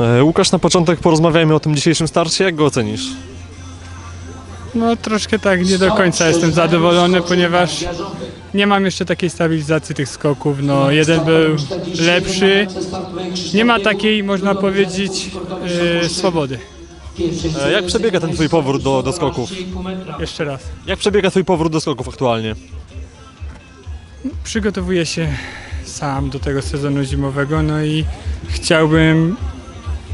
E, Łukasz, na początek porozmawiajmy o tym dzisiejszym starcie. Jak go ocenisz? No troszkę tak nie do końca jestem zadowolony, ponieważ nie mam jeszcze takiej stabilizacji tych skoków. No jeden był lepszy. Nie ma takiej, można powiedzieć, yy, swobody. E, Jak przebiega ten twój powrót do, do skoków? Jeszcze raz. Jak przebiega twój powrót do skoków aktualnie? Przygotowuję się sam do tego sezonu zimowego, no i chciałbym,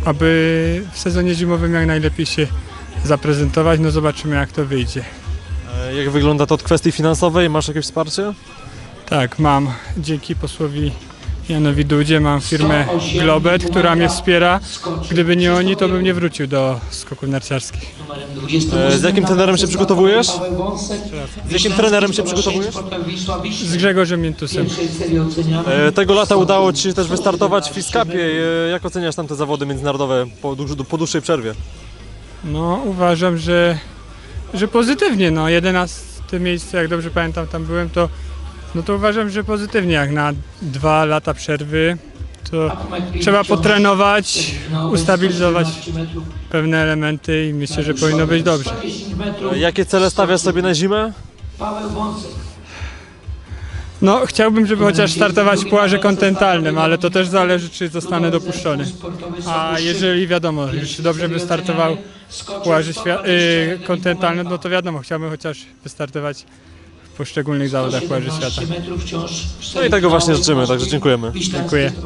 aby w sezonie zimowym jak najlepiej się zaprezentować. No zobaczymy jak to wyjdzie. E, Jak wygląda to od kwestii finansowej? Masz jakieś wsparcie? Tak, mam dzięki posłowi Janowi Dudzie, mam firmę Globet, która mnie wspiera. Gdyby nie oni, to bym nie wrócił do skoków narciarskich. E, Z jakim trenerem się przygotowujesz? Z jakim trenerem się przygotowujesz? Z Grzegorzem Miętusem. E, Tego lata udało Ci się też wystartować w Fiskapie. E, Jak oceniasz tam te zawody międzynarodowe po, po dłuższej przerwie? No, uważam, że, że pozytywnie. No, 11 miejsce, jak dobrze pamiętam, tam byłem, to, no to uważam, że pozytywnie. Jak na dwa lata przerwy, to trzeba potrenować, ustabilizować pewne elementy i myślę, że powinno być dobrze. Jakie cele stawiasz sobie na zimę? No, chciałbym, żeby chociaż startować w puarze kontynentalnym, ale to też zależy, czy zostanę dopuszczony. A jeżeli wiadomo, już dobrze by startował w puarze y, kontynentalnym, no to wiadomo, chciałbym chociaż wystartować poszczególnych zawodach puarzy świata. No i tego właśnie życzymy, także dziękujemy. Dziękuję.